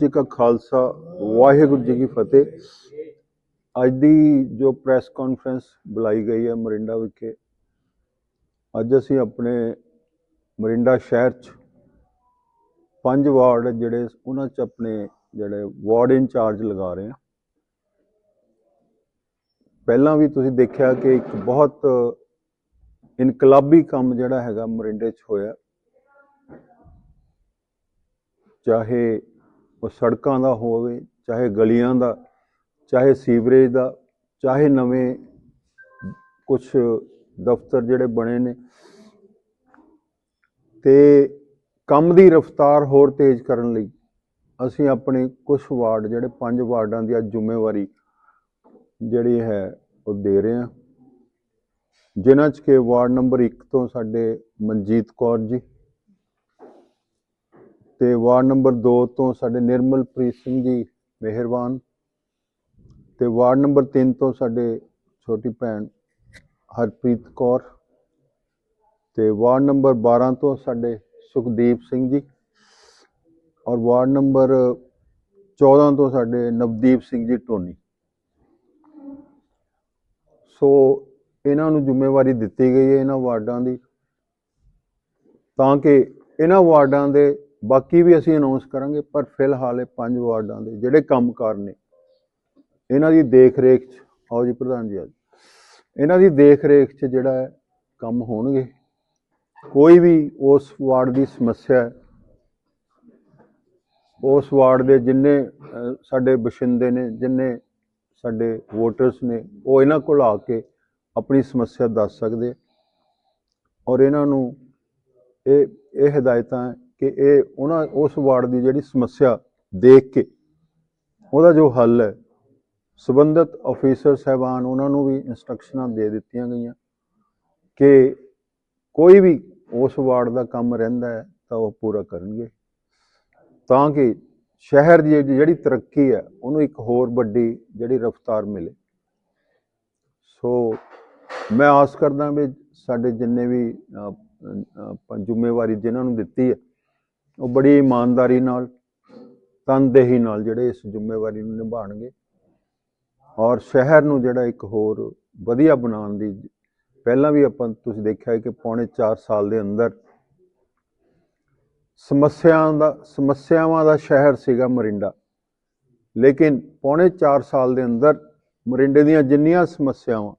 ਜੀ ਕਾ ਖਾਲਸਾ, ਵਾਹਿਗੁਰੂ ਜੀ ਕੀ ਫਤਿਹ। ਅੱਜ ਦੀ ਜੋ ਪ੍ਰੈਸ ਕਾਨਫਰੰਸ ਬੁਲਾਈ ਗਈ ਹੈ ਮਰਿੰਡਾ ਵਿਖੇ, ਅੱਜ ਅਸੀਂ ਆਪਣੇ ਮਰਿੰਡਾ ਸ਼ਹਿਰ 'ਚ ਪੰਜ ਵਾਰਡ ਜਿਹੜੇ ਉਹਨਾਂ 'ਚ ਆਪਣੇ ਜਿਹੜੇ ਵਾਰਡ ਇੰਚਾਰਜ ਲਗਾ ਰਹੇ ਹਾਂ। ਪਹਿਲਾਂ ਵੀ ਤੁਸੀਂ ਦੇਖਿਆ ਕਿ ਇੱਕ ਬਹੁਤ ਇਨਕਲਾਬੀ ਕੰਮ ਜਿਹੜਾ ਹੈਗਾ ਮਰਿੰਡੇ 'ਚ ਹੋਇਆ। ਚਾਹੇ ਉਹ ਸੜਕਾਂ ਦਾ ਹੋਵੇ, ਚਾਹੇ ਗਲੀਆਂ ਦਾ, ਚਾਹੇ ਸੀਵਰੇਜ ਦਾ, ਚਾਹੇ ਨਵੇਂ ਕੁਝ ਦਫ਼ਤਰ ਜਿਹੜੇ ਬਣੇ ਨੇ, ਤੇ ਕੰਮ ਦੀ ਰਫ਼ਤਾਰ ਹੋਰ ਤੇਜ਼ ਕਰਨ ਲਈ ਅਸੀਂ ਆਪਣੇ ਕੁਝ ਵਾਰਡ, ਜਿਹੜੇ ਪੰਜ ਵਾਰਡਾਂ ਦੀ ਅੱਜ ਜ਼ਿੰਮੇਵਾਰੀ ਜਿਹੜੀ ਹੈ, ਉਹ ਦੇ ਰਹੇ ਹਾਂ। ਜਿਨ੍ਹਾਂ 'ਚ ਕਿ ਵਾਰਡ ਨੰਬਰ 1 ਤੋਂ ਸਾਡੇ ਮਨਜੀਤ ਕੌਰ ਜੀ ਤੇ ਵਾਰਡ ਨੰਬਰ 2 ਤੋਂ ਸਾਡੇ ਨਿਰਮਲਪ੍ਰੀਤ ਸਿੰਘ ਜੀ ਮਿਹਰਬਾਨ ਤੇ ਵਾਰਡ ਨੰਬਰ 3 ਤੋਂ ਸਾਡੇ ਛੋਟੀ ਭੈਣ ਹਰਪ੍ਰੀਤ ਕੌਰ ਤੇ ਵਾਰਡ ਨੰਬਰ 12 ਤੋਂ ਸਾਡੇ ਸੁਖਦੀਪ ਸਿੰਘ ਜੀ ਔਰ ਵਾਰਡ ਨੰਬਰ 14 ਤੋਂ ਸਾਡੇ ਨਵਦੀਪ ਸਿੰਘ ਜੀ ਟੋਨੀ। ਸੋ ਇਹਨਾਂ ਨੂੰ ਜ਼ਿੰਮੇਵਾਰੀ ਦਿੱਤੀ ਗਈ ਹੈ ਇਹਨਾਂ ਵਾਰਡਾਂ ਦੀ ਤਾਂ ਕਿ ਇਹਨਾਂ ਵਾਰਡਾਂ ਦੇ ਬਾਕੀ ਵੀ ਅਸੀਂ ਅਨਾਉਂਸ ਕਰਾਂਗੇ, ਪਰ ਫਿਲਹਾਲ ਇਹ ਪੰਜ ਵਾਰਡਾਂ ਦੇ ਜਿਹੜੇ ਕੰਮਕਾਰ ਨੇ, ਇਹਨਾਂ ਦੀ ਦੇਖ ਰੇਖ 'ਚ, ਆਓ ਜੀ ਪ੍ਰਧਾਨ ਜੀ ਅੱਜ। ਇਹਨਾਂ ਦੀ ਦੇਖ ਰੇਖ 'ਚ ਜਿਹੜਾ ਹੈ, ਕੰਮ ਹੋਣਗੇ। ਕੋਈ ਵੀ ਉਸ ਵਾਰਡ ਦੀ ਸਮੱਸਿਆ ਉਸ ਵਾਰਡ ਦੇ ਜਿੰਨੇ ਸਾਡੇ ਬਸ਼ਿੰਦੇ ਨੇ, ਜਿੰਨੇ ਸਾਡੇ ਵੋਟਰਸ ਨੇ, ਉਹ ਇਹਨਾਂ ਕੋਲ ਆ ਕੇ ਆਪਣੀ ਸਮੱਸਿਆ ਦੱਸ ਸਕਦੇ ਔਰ ਇਹਨਾਂ ਨੂੰ ਇਹ ਇਹ ਹਦਾਇਤਾਂ ਕਿ ਇਹ ਉਹਨਾਂ ਉਸ ਵਾਰਡ ਦੀ ਜਿਹੜੀ ਸਮੱਸਿਆ ਦੇਖ ਕੇ ਉਹਦਾ ਜੋ ਹੱਲ ਹੈ, ਸਬੰਧਤ ਅਫੀਸਰ ਸਹਿਬਾਨ ਉਹਨਾਂ ਨੂੰ ਵੀ ਇਨਸਟਰਕਸ਼ਨਾਂ ਦੇ ਦਿੱਤੀਆਂ ਗਈਆਂ ਕਿ ਕੋਈ ਵੀ ਉਸ ਵਾਰਡ ਦਾ ਕੰਮ ਰਹਿੰਦਾ ਹੈ ਤਾਂ ਉਹ ਪੂਰਾ ਕਰਨਗੇ। ਤਾਂ ਕਿ ਸ਼ਹਿਰ ਦੀ ਜਿਹੜੀ- ਤਰੱਕੀ ਹੈ, ਉਹਨੂੰ ਇੱਕ ਹੋਰ ਵੱਡੀ ਜਿਹੜੀ ਰਫ਼ਤਾਰ ਮਿਲੇ। ਸੋ ਮੈਂ ਆਸ ਕਰਦਾ ਵੀ ਸਾਡੇ ਜਿੰਨੇ ਵੀ ਜ਼ਿੰਮੇਵਾਰੀ ਜਿਨ੍ਹਾਂ ਨੂੰ ਦਿੱਤੀ ਹੈ ਉਹ ਬੜੀ ਇਮਾਨਦਾਰੀ ਨਾਲ, ਤਨਦੇਹੀ ਨਾਲ ਜਿਹੜੇ ਇਸ ਜ਼ਿੰਮੇਵਾਰੀ ਨੂੰ ਨਿਭਾਉਣਗੇ। ਔਰ ਸ਼ਹਿਰ ਨੂੰ ਜਿਹੜਾ ਇੱਕ ਹੋਰ ਵਧੀਆ ਬਣਾਉਣ ਦੀ, ਪਹਿਲਾਂ ਵੀ ਆਪਾਂ ਤੁਸੀਂ ਦੇਖਿਆ ਕਿ ਪੌਣੇ 4 ਸਾਲ ਦੇ ਅੰਦਰ ਸਮੱਸਿਆਵਾਂ ਦਾ ਸਮੱਸਿਆਵਾਂ ਦਾ ਸ਼ਹਿਰ ਸੀਗਾ ਮਰਿੰਡਾ। ਲੇਕਿਨ ਪੌਣੇ 4 ਸਾਲ ਦੇ ਅੰਦਰ ਮਰਿੰਡੇ ਦੀਆਂ ਜਿੰਨੀਆਂ ਸਮੱਸਿਆਵਾਂ,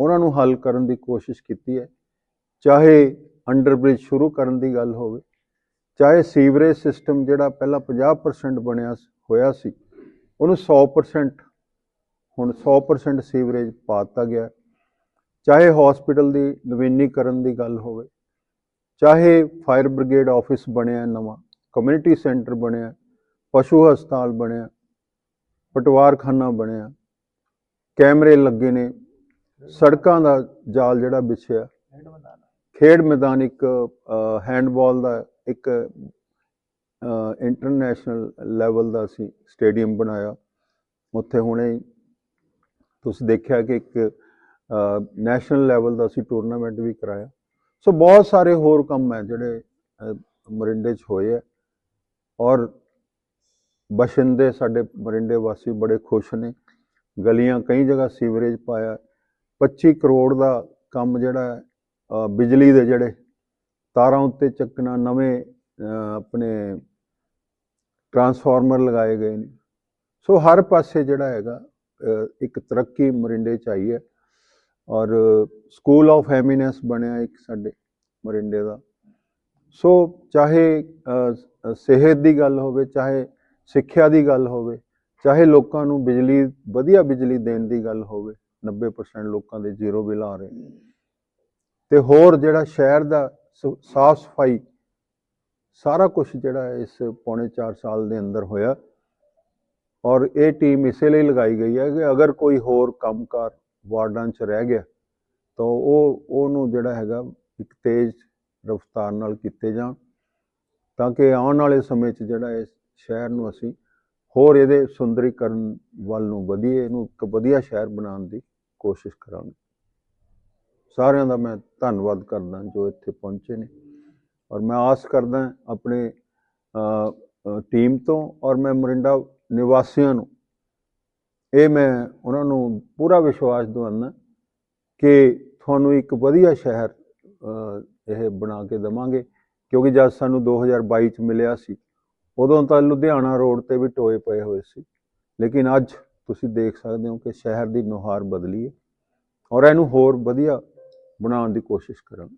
ਉਹਨਾਂ ਨੂੰ ਹੱਲ ਕਰਨ ਦੀ ਕੋਸ਼ਿਸ਼ ਕੀਤੀ ਹੈ। ਚਾਹੇ ਅੰਡਰਬ੍ਰਿਜ ਸ਼ੁਰੂ ਕਰਨ ਦੀ ਗੱਲ ਹੋਵੇ ਚਾਹੇ ਸੀਵਰੇਜ ਸਿਸਟਮ ਜਿਹੜਾ ਪਹਿਲਾਂ 50% ਬਣਿਆ ਹੋਇਆ ਸੀ, ਉਹਨੂੰ 100% ਹੁਣ 100% ਸੀਵਰੇਜ ਪਾ ਦਿੱਤਾ ਗਿਆ। ਚਾਹੇ ਹਸਪੀਟਲ ਦੀ ਨਵੀਨੀਕਰਨ ਦੀ ਗੱਲ ਹੋਵੇ, ਚਾਹੇ ਫਾਇਰ ਬ੍ਰਿਗੇਡ ਆਫਿਸ ਬਣਿਆ ਨਵਾਂ ਕਮਿਊਨਿਟੀ ਸੈਂਟਰ ਬਣਿਆ, ਪਸ਼ੂ ਹਸਪਤਾਲ ਬਣਿਆ, ਪਟਵਾਰਖਾਨਾ ਬਣਿਆ, ਕੈਮਰੇ ਲੱਗੇ ਨੇ, ਸੜਕਾਂ ਦਾ ਜਾਲ ਜਿਹੜਾ ਵਿਛਿਆ, ਖੇਡ ਮੈਦਾਨ ਇੱਕ ਹੈਂਡਬਾਲ ਦਾ ਇੱਕ ਇੰਟਰਨੈਸ਼ਨਲ ਲੈਵਲ ਦਾ ਅਸੀਂ ਸਟੇਡੀਅਮ ਬਣਾਇਆ। ਉੱਥੇ ਹੁਣੇ ਤੁਸੀਂ ਦੇਖਿਆ ਕਿ ਇੱਕ ਨੈਸ਼ਨਲ ਲੈਵਲ ਦਾ ਅਸੀਂ ਟੂਰਨਾਮੈਂਟ ਵੀ ਕਰਾਇਆ। ਸੋ ਬਹੁਤ ਸਾਰੇ ਹੋਰ ਕੰਮ ਹੈ ਜਿਹੜੇ ਅਹ, ਮਰਿੰਡੇ 'ਚ ਹੋਏ ਆ ਔਰ ਬਸ਼ਿੰਦੇ ਸਾਡੇ ਮਰਿੰਡੇ ਵਾਸੀ ਬੜੇ ਖੁਸ਼ ਨੇ। ਗਲੀਆਂ ਕਈ ਜਗ੍ਹਾ ਸੀਵਰੇਜ ਪਾਇਆ। 25 ਕਰੋੜ ਦਾ ਕੰਮ ਜਿਹੜਾ ਬਿਜਲੀ ਦੇ ਜਿਹੜੇ ਤਾਰਾਂ ਉੱਤੇ ਚੱਕਣਾ, ਨਵੇਂ ਆਪਣੇ ਟਰਾਂਸਫਾਰਮਰ ਲਗਾਏ ਗਏ ਨੇ। ਸੋ ਹਰ ਪਾਸੇ ਜਿਹੜਾ ਹੈਗਾ ਇੱਕ ਤਰੱਕੀ ਮਰਿੰਡੇ ਚ ਆਈ ਹੈ ਔਰ ਸਕੂਲ ਆਫ ਹੈਮੀਨੈਸ ਬਣਿਆ ਇੱਕ ਸਾਡੇ ਮਰਿੰਡੇ ਦਾ। ਸੋ ਚਾਹੇ ਸਿਹਤ ਦੀ ਗੱਲ ਹੋਵੇ, ਚਾਹੇ ਸਿੱਖਿਆ ਦੀ ਗੱਲ ਹੋਵੇ, ਚਾਹੇ ਲੋਕਾਂ ਨੂੰ ਬਿਜਲੀ, ਵਧੀਆ ਬਿਜਲੀ ਦੇਣ ਦੀ ਗੱਲ ਹੋਵੇ 90% ਲੋਕਾਂ ਦੇ ਜ਼ੀਰੋ ਬਿੱਲ ਆ ਰਹੇ ਨੇ। ਤੇ ਹੋਰ ਜਿਹੜਾ ਸ਼ਹਿਰ ਦਾ ਸਾਫ਼ ਸਫ਼ਾਈ ਸਾਰਾ ਕੁਝ ਜਿਹੜਾ ਇਸ ਪੌਣੇ 4 ਸਾਲ ਦੇ ਅੰਦਰ ਹੋਇਆ। ਔਰ ਇਹ ਟੀਮ ਇਸੇ ਲਈ ਲਗਾਈ ਗਈ ਹੈ ਕਿ ਅਗਰ ਕੋਈ ਹੋਰ ਕੰਮਕਾਰ ਵਾਰਡਾਂ 'ਚ ਰਹਿ ਗਿਆ, ਤਾਂ ਉਹ, ਉਹਨੂੰ ਜਿਹੜਾ ਹੈਗਾ ਇੱਕ ਤੇਜ਼ ਰਫ਼ਤਾਰ ਨਾਲ ਕੀਤੇ ਜਾਣ, ਤਾਂ ਕਿ ਆਉਣ ਵਾਲੇ ਸਮੇਂ 'ਚ ਜਿਹੜਾ ਇਸ ਸ਼ਹਿਰ ਨੂੰ ਅਸੀਂ ਹੋਰ ਇਹਦੇ ਸੁੰਦਰੀਕਰਨ ਵੱਲ ਨੂੰ ਵਧੀਏ, ਇਹਨੂੰ ਇੱਕ ਵਧੀਆ ਸ਼ਹਿਰ ਬਣਾਉਣ ਦੀ ਕੋਸ਼ਿਸ਼ ਕਰਾਂਗੇ। ਸਾਰਿਆਂ ਦਾ ਮੈਂ ਧੰਨਵਾਦ ਕਰਦਾ ਜੋ ਇੱਥੇ ਪਹੁੰਚੇ ਨੇ। ਔਰ ਮੈਂ ਆਸ ਕਰਦਾ ਆਪਣੇ ਟੀਮ ਤੋਂ ਔਰ ਮੈਂ ਮੋਰਿੰਡਾ ਨਿਵਾਸੀਆਂ ਨੂੰ, ਇਹ ਮੈਂ ਉਹਨਾਂ ਨੂੰ ਪੂਰਾ ਵਿਸ਼ਵਾਸ ਦਿਵਾਉਂਦਾ ਕਿ ਤੁਹਾਨੂੰ ਇੱਕ ਵਧੀਆ ਸ਼ਹਿਰ ਇਹ ਬਣਾ ਕੇ ਦੇਵਾਂਗੇ। ਕਿਉਂਕਿ ਜਦ ਸਾਨੂੰ 2022 ਚ ਮਿਲਿਆ ਸੀ, ਉਦੋਂ ਤਾਂ ਲੁਧਿਆਣਾ ਰੋਡ ਤੇ ਵੀ ਟੋਏ ਪਏ ਹੋਏ ਸੀ। ਲੇਕਿਨ ਅੱਜ ਤੁਸੀਂ ਦੇਖ ਸਕਦੇ ਹੋ ਕਿ ਸ਼ਹਿਰ ਦੀ ਨੁਹਾਰ ਬਦਲੀ ਹੈ। ਔਰ ਇਹਨੂੰ ਹੋਰ ਵਧੀਆ ਬਣਾਉਣ ਦੀ ਕੋਸ਼ਿਸ਼ ਕਰਾਂਗੇ।